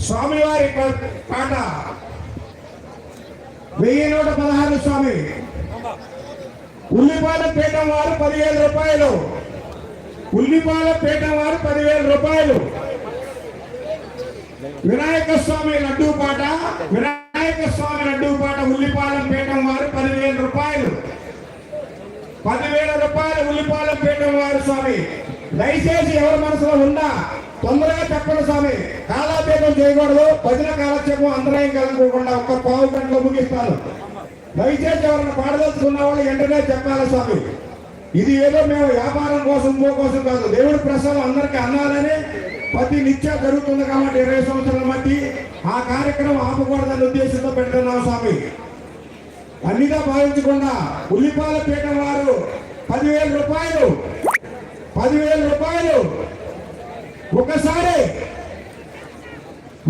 స్వామివారి పాట. వెయ్యి నూట పదహారు స్వామి. ఉల్లిపాల పీఠం వారు పదివేల రూపాయలు. ఉల్లిపాల పీఠం వారు పదివేల రూపాయలు. వినాయక స్వామి లడ్డూ పాట వినాయక స్వామి లడ్డూ పాట ఉల్లిపాలెం పీఠం వారు పదివేల రూపాయలు. పదివేల రూపాయలు ఉల్లిపాలెం పీఠం వారు స్వామి. దయచేసి ఎవరి మనసులో ఉందా తొందరగా చెప్పండి స్వామి. కాలాపేటం చేయకూడదు భజన కాలక్షేపం అంతరాయం కలగకుండా ఒక్క పావు గంటలో ముగిస్తాను. దయచేసి ఎవరైనా పాడదలుచుకున్న వాళ్ళు వెంటనే చెప్పాలి స్వామి. ఇది ఏదో మేము వ్యాపారం కోసం ఇంకో కోసం కాదు. దేవుడి ప్రసాదం అందరికీ అన్నాలని ప్రతి నిత్య జరుగుతుంది కాబట్టి ఇరవై సంవత్సరాల బట్టి ఆ కార్యక్రమం ఆపకూడదనే ఉద్దేశంతో పెడుతున్నాం స్వామి. అన్నిగా భావించకుండా ఉల్లిపాల పీఠం వారు పదివేల రూపాయలు పదివేల రూపాయలు. ఒకసారి.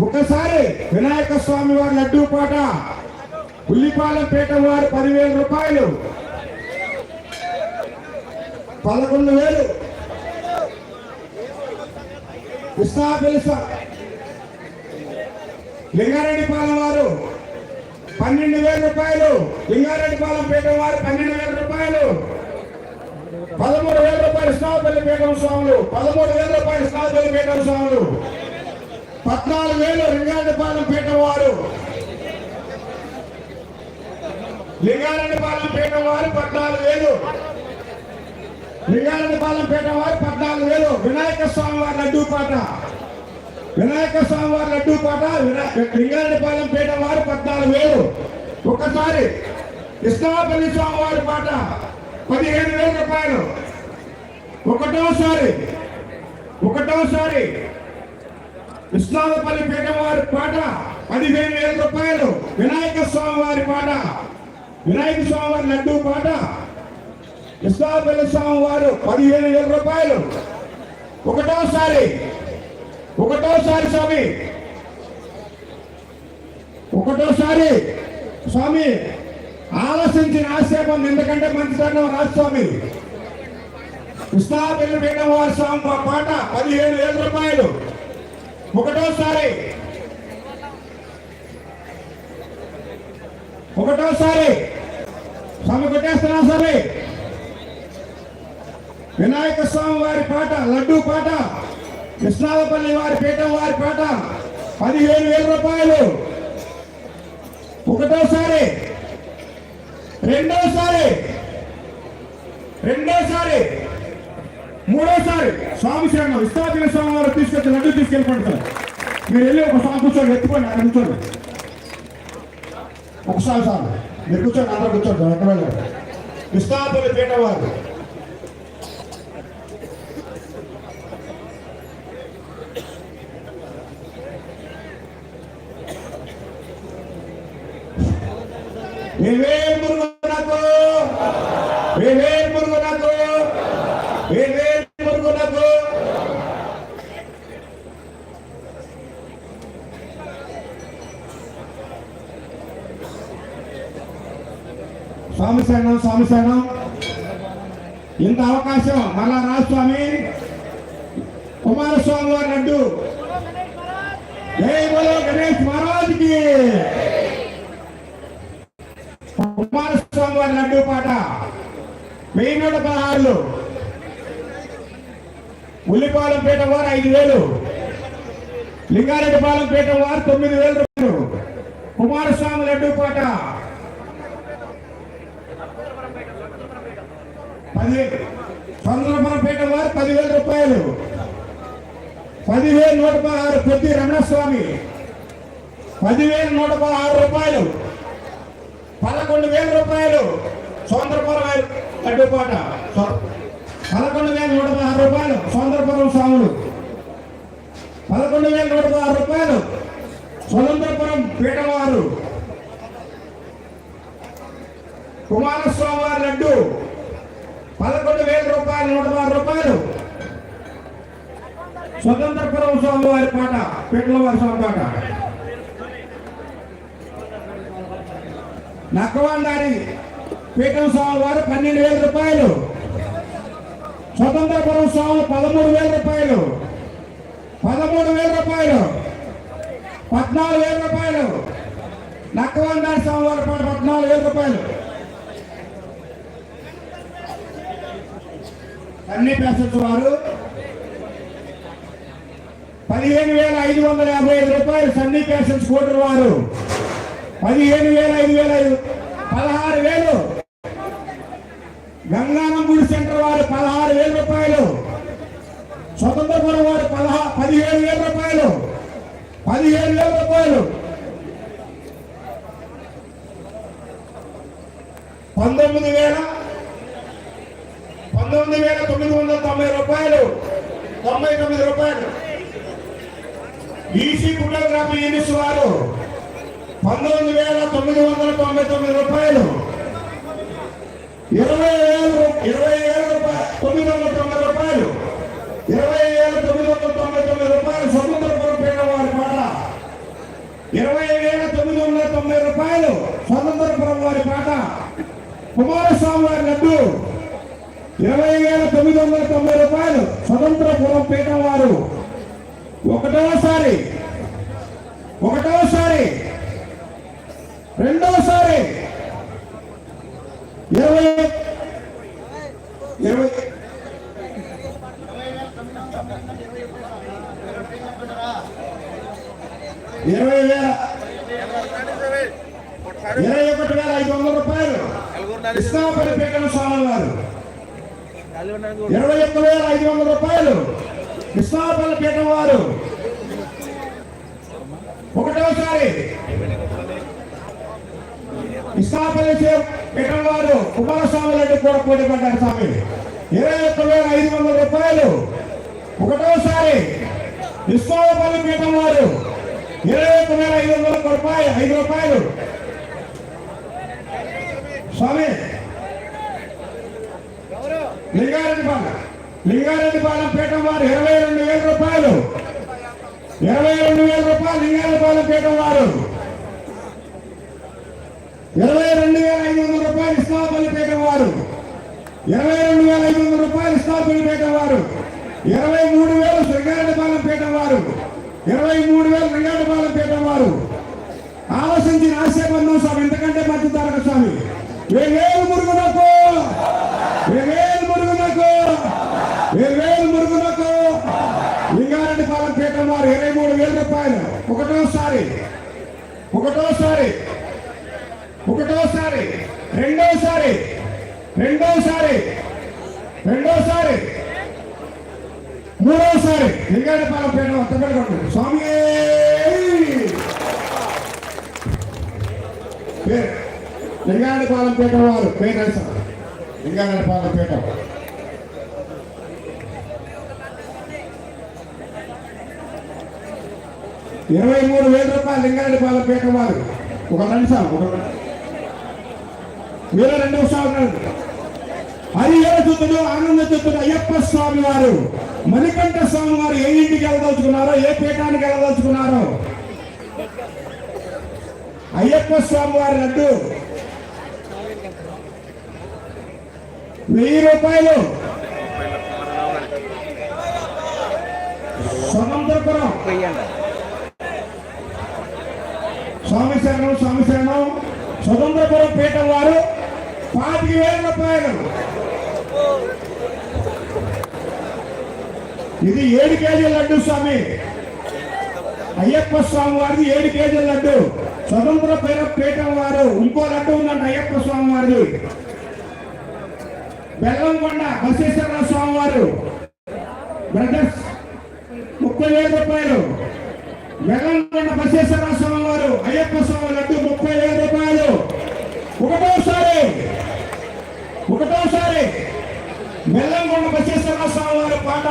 ఒకసారి వినాయక స్వామి వారి లడ్డూ పాట. ఉల్లిపాలెం వారు పదివేల రూపాయలు. పదకొండు వేలు. కృష్ణా పిలుస లింగారెడ్డిపాలెం వారు పన్నెండు వేల రూపాయలు. లింగారెడ్డిపాలెం పీఠం వారు పన్నెండు వేల రూపాయలు. పదమూడు వేల రూపాయలు పీఠం స్వాములు. పదమూడు వేల రూపాయలు స్నాపల్లి పీఠం స్వాములు. పద్నాలుగు వేలు లింగారెడ్డిపాలెం పీఠం వారు. లింగారెడ్డిపాలెం పీఠం వారు పద్నాలుగు వేలు. లింగారెడ్డిపాలెం పీఠం వారు పద్నాలుగు వేలు. వినాయక స్వామి వారి లడ్డూ పాట. వినాయక స్వామి వారి లడ్డూ పాట లింగారెడ్డిపాలెం పీఠం వారు పద్నాలుగు వేలు. ఒకసారి కృష్ణాపల్లి స్వామి వారి పాట. పదిహేను వేల రూపాయలు. ఒకటోసారి ఒకటోసారి కృష్ణాపల్లి పీఠం వారి పాట పదిహేను వేల రూపాయలు. వినాయక స్వామి వారి పాట వినాయక స్వామి వారి లడ్డు పాట కృష్ణాపల్లి స్వామి వారు పదిహేను వేల రూపాయలు. ఒకటోసారి ఒకటోసారి స్వామి ఒకటోసారి స్వామి ఆలోచించిన ఆక్షేపం ఎందుకంటే మంచిదన్నం రాజస్వామి స్వామి. కృష్ణాపల్లి పీఠం వారి స్వామి పాట పదిహేను వేల రూపాయలు. ఒకటోసారి. ఒకటోసారి. స్వామి కొట్టేస్తున్నా సరే? వినాయక స్వామి వారి పాట లడ్డూ పాట కృష్ణాలపల్లి వారి పీఠం వారి పాట పదిహేను వేల రూపాయలు. ఒకటోసారి. రెండోసారి. రెండోసారి. మూడోసారి స్వామి శరణం విస్థాపిన స్వామి వారు తీసుకెళ్తే లడ్డు తీసుకెళ్ళిపోండి సార్. మీరు వెళ్ళి ఒకసారి కూర్చోండి ఎత్తుకోండి అక్కడ కూర్చోండి. ఒకసారి సార్ మీరు కూర్చోండి అందరూ కూర్చోండి సార్ ఎక్కడ వెళ్ళారు? విస్థాపన పీఠ వారు. ఏవే మురుగునకు ఏవే మురుగునకు ఏవే మురుగునకు స్వామి శరణం స్వామి శరణం ఇంత అవకాశం మళ్ళా రాజస్వామి కుమారస్వామి వారి లడ్డు జై బోలో గణేష్ మహారాజ్కి. కుమారస్వామి వారి లడ్డు పాట. వెయ్యి నూట పదహారులు. ఉల్లిపాలెం పీఠ వారు ఐదు వేలు. లింగారెడ్డిపాలెం పీఠ వారు తొమ్మిది వేలు రూపాయలు. కుమారస్వామి లడ్డు పాట. పది. చంద్రపురం వారు పదివేల రూపాయలు. పదివేల నూట పదహారు పొద్దు రమణస్వామి పదివేల నూట పదహారు రూపాయలు. పదకొండు వేల రూపాయలు. సౌందరపురం అడ్డుపాట పదకొండు వేల నూట పదహారు రూపాయలు సౌందరపురం స్వాములు. పదకొండు వేల నూట పదహారు రూపాయలు స్వతంత్రపురం పీఠవారు. కుమారస్వామి వారి లడ్డు. పదకొండు వేల రూపాయలు నూట పదహారు రూపాయలు. స్వతంత్రపురం స్వామి వారి పాట పీటల వారి స్వామి పాట. నక్కవాండారి పీఠం స్వామి వారు పన్నెండు వేల రూపాయలు. స్వతంత్రపురం స్వామి పదమూడు వేల రూపాయలు. పదమూడు వేల రూపాయలు. పద్నాలుగు వేల రూపాయలు. నక్కవన్నారి స్వామి వారి పాట పద్నాలుగు వేల రూపాయలు. అన్ని ప్యాసెంజర్ వారు పదిహేను వేల ఐదు వందల యాభై ఐదు రూపాయలు సన్నీ ప్యాసెంజ్ కోటర్ వారు. పదిహేను వేల ఐదు వేల ఐదు పదహారు వేలు. గంగానం గుడి సెంటర్ వారు పదహారు వేల రూపాయలు. స్వతంత్రపురం వారు పదహా పదిహేడు వేల రూపాయలు. పదిహేడు వేల రూపాయలు. పంతొమ్మిది వేల పంతొమ్మిది వేల తొమ్మిది వందల తొంభై రూపాయలు. తొంభై తొమ్మిది రూపాయలు. ఈసీ ఫోటోగ్రఫీ యూనిట్స్ వారు పంతొమ్మిది వేల తొమ్మిది వందల తొంభై తొమ్మిది రూపాయలు. ఇరవై వేల ఇరవై వేల రూపాయలు తొమ్మిది వందల తొంభై రూపాయలు. ఇరవై వేల తొమ్మిది వందల తొంభై తొమ్మిది రూపాయలు స్వతంత్ర పేట వారి పాట. ఇరవై వేల తొమ్మిది వందల తొంభై రూపాయలు స్వతంత్రపురం వారి పాట. కుమారస్వామి వారి లడ్డు. ఇరవై వేల తొమ్మిది వందల తొంభై రూపాయలు స్వతంత్రపురం పీఠం వారు ఒకటోసారి ఒకటోసారి రెండోసారి ఇరవై ఇరవై ఇరవై వేల ఇరవై ఒకటి వేల ఐదు వందల రూపాయలు కృష్ణాపల్లి పీఠం స్వామి వారు ఇరవై ఒక్క వేల ఐదు వందల రూపాయలు కృష్ణాపల్లి పీఠం వారు. ఒకటోసారి కృష్ణాపల్లి పీఠం వారు కుమారస్వామి రెడ్డి కూడా పోటీ పడ్డారు స్వామి. ఇరవై ఒక్క వేల ఐదు వందల రూపాయలు. ఒకటోసారి కృష్ణాపల్లి పీఠం వారు ఇరవై ఒక్క వేల ఐదు వందల రూపాయలు ఐదు రూపాయలు. స్వామి లింగారెడ్డిపాలెం లింగారెడ్డిపాలెం పీఠం వారు ఇరవై రెండు వేల రూపాయలు. ఇరవై రెండు వేల రూపాయలు లింగారెడ్డిపాలెం పీఠం వారు. ఇరవై రెండు వేల ఐదు వందల రూపాయలు ఇస్లాపల్లి పీఠం వారు. ఇరవై రెండు వేల ఐదు వందల రూపాయలు ఇస్లాపల్లి పీఠం వారు. ఇరవై మూడు వేలు శ్రీగారెడ్డిపాలెం పీఠం వారు. ఇరవై మూడు వేలు లింగారెడ్డిపాలెం పీఠం వారు. ఆలోచించిన ఆశయబంధం స్వామి ఎందుకంటే మధ్య తారక స్వామి. వేవేలు మురుగునకు వేవేలు మురుగునకు వేలు మురుగునకు లింగారెడ్డి పాలన పీఠం వారు ఇరవై మూడు వేల రూపాయలు. ఒకటోసారి ఒకటోసారి ఒకటోసారి రెండోసారి రెండోసారి రెండోసారి మూడోసారి లింగారెడ్డి పాలన పీఠం తగ్గకుండా స్వామి! లింగారెడ్డి పాలన పీఠం వారు పేరు లింగారెడ్డి పాలన పీఠం. ఇరవై మూడు వేల రూపాయలు లింగారెడ్డిపాలెం పీట వారు. ఒక నిమిషం ఒక వేల రెండు నిమిషాలు హరిహర చుట్టుడు ఆనంద చుట్టుడు అయ్యప్ప స్వామి వారు. మణికంఠ స్వామి వారు ఏ ఇంటికి వెళ్ళదలుచుకున్నారో ఏ పీఠానికి వెళ్ళదలుచుకున్నారో. అయ్యప్ప స్వామి వారి లడ్డు వెయ్యి రూపాయలు. స్వతంత్రపురం. స్వామి శరణం స్వామి శరణం. స్వతంత్రపురం పీఠం వారు పాతిక వేల రూపాయలు. ఇది ఏడు కేజీల లడ్డు స్వామి. అయ్యప్ప స్వామి వారిది ఏడు కేజీల లడ్డు. స్వతంత్ర పేర పీఠం వారు ఇంకో లడ్డు ఉందంట అయ్యప్ప స్వామి వారిది. బెల్లంకొండ బసవేశ్వర స్వామి వారు. బ్రదర్స్ ముప్పై వేల రూపాయలు. బెల్లంకొండ బసేశ్వర స్వామి వారు అయ్యప్ప స్వామి లడ్డు ముప్పై వేల రూపాయలు. ఒకటోసారి ఒకటోసారి బెల్లంకొండ బసేశ్వర స్వామి వారి పాట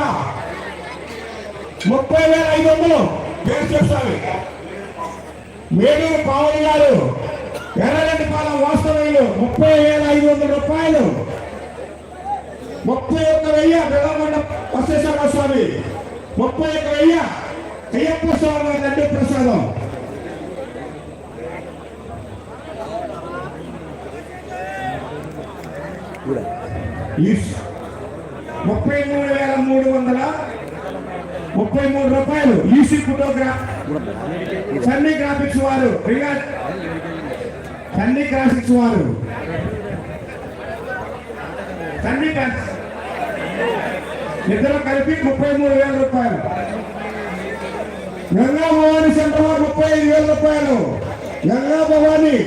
ముప్పై వేల ఐదు వందలు. పేరు చెప్తాను మేడూరు పావని గారు ఎర్రగడ్డి పాలెం వాస్తవ్యులు ముప్పై వేల ఐదు వందల రూపాయలు. ముప్పై ఒక్క వెయ్యి బెల్లమండ బసేశ్వర స్వామి ముప్పై ఒక్క వెయ్యి అయ్యప్ప స్వామి రెడ్డి ప్రసాదం ముప్పై మూడు వేల మూడు వందల ముప్పై మూడు రూపాయలు. ఈసీ ఫోటోగ్రాఫ్ సన్నీ గ్రాఫిక్స్ వారు రింగా సన్నీ గ్రాఫిక్స్ వారు. సన్నీ గ్రాఫిక్స్ ఇద్దరు కలిపి ముప్పై మూడు వేల రూపాయలు. గంగా భవానీ సెంటర్ ముప్పై ఐదు వేల రూపాయలు. గంగా భవానీ.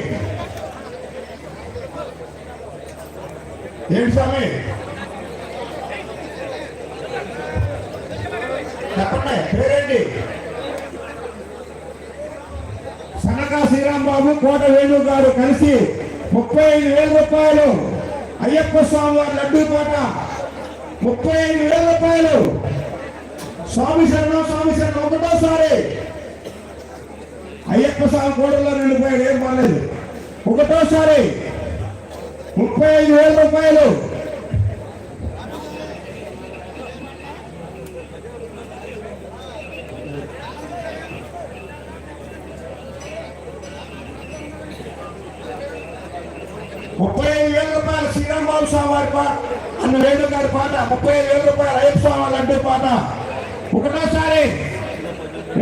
ఏంటి స్వామి? చెప్పండి పేరేంటి? సనకా శ్రీరామ్ బాబు కోట వేణు గారు కలిసి ముప్పై ఐదు వేల రూపాయలు. అయ్యప్ప స్వామి వారి లడ్డూ కోట ముప్పై ఐదు వేల రూపాయలు. స్వామి శరణం స్వామి శరణం ఒకటోసారి. అయ్యప్ప స్వామి కోడల్లో నిండిపోయాడు ఏం పర్లేదు. ఒకటోసారి. ముప్పై ఐదు వేల రూపాయలు. ముప్పై ఐదు వేల రూపాయలు శ్రీరామ్ బాబు స్వామి వారి పాట అన్న వేణు గారి పాట ముప్పై ఐదు వేల రూపాయలు అయ్యప్ప స్వామి వాళ్ళు అంటే పాట. ఒకటోసారి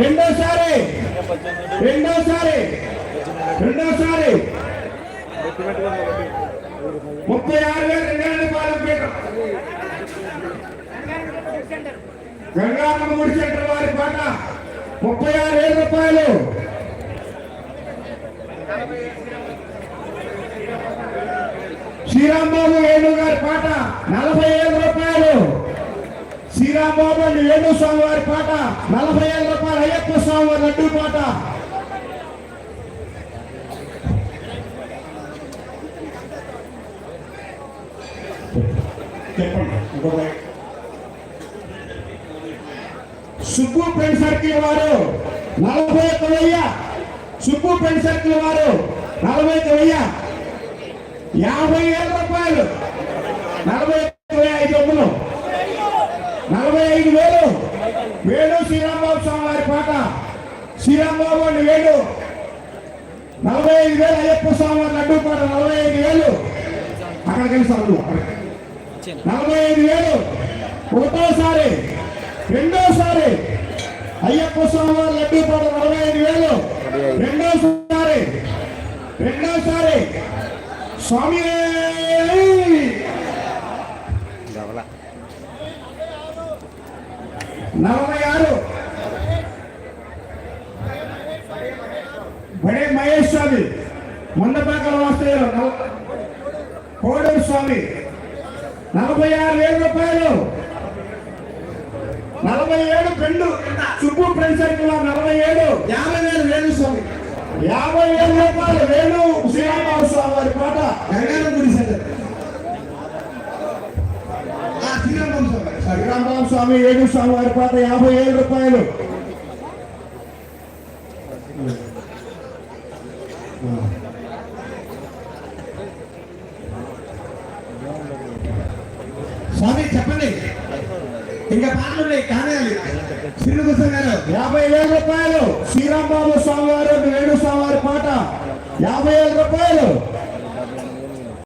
రెండోసారి రెండోసారి రెండోసారి. ముప్పై ఆరు వేల రెండు వేల రూపాయల పీట గంగారమ్మ గుడి సెంటర్ వారి పాట ముప్పై ఆరు వేల రూపాయలు. శ్రీరాంబాబు వేణు గారి పాట నలభై ఏడు శ్రీరాంబాబు అండ్ వేణు స్వామి వారి పాట నలభై ఐదు రూపాయలు అయ్యప్ప స్వామి వారి లడ్డు పాట. సుబ్బు పెన్ సర్కిల్ వారు నలభై ఒక్క వెయ్య. సుబ్బు పెన్ సర్కిల్ వారు నలభై ఒక్క వెయ్య. యాభై వేల రూపాయలు. నలభై ఒక్క వెయ్యి ఐదు వందలు. నలభై ఐదు వేలు. వేణు శ్రీరాంబాబు స్వామి వారి పాట. శ్రీరాంబాబు అండి వేణు. నలభై ఐదు వేలు అయ్యప్ప స్వామి వారి లడ్డు పాట నలభై ఐదు వేలు. అక్కడికి వెళ్ళి నలభై ఐదు వేలు. ఒకటోసారి రెండోసారి అయ్యప్ప స్వామి వారి లడ్డూ పాట నలభై ఐదు వేలు. రెండోసారి రెండోసారి స్వామి నలభై ఆరు. బడే మహేష్ స్వామి ముందపాకల వాస్తవ్యులు. నల- కోడూరు స్వామి నలభై ఆరు వేల రూపాయలు. నలభై ఏడు రెండు సుబ్బు ఫ్రెండ్ సర్కిల్ నలభై ఏడు. యాభై వేలు వేలు స్వామి. యాభై వేల రూపాయలు వేణు శ్రీరామబాబు స్వామి వారి పాట. గంగారం గుడి శ్రీరామం స్వామి ఏడు స్వామి వారి పాత యాభై ఏడు రూపాయలు. స్వామి చెప్పండి. ఇంకా పాటలు ఉన్నాయి కానేయాలి. శ్రీనివాసం గారు యాభై వేల రూపాయలు. శ్రీరామబాబు స్వామి వారు ఏడు స్వామి వారి పాట యాభై ఏడు రూపాయలు.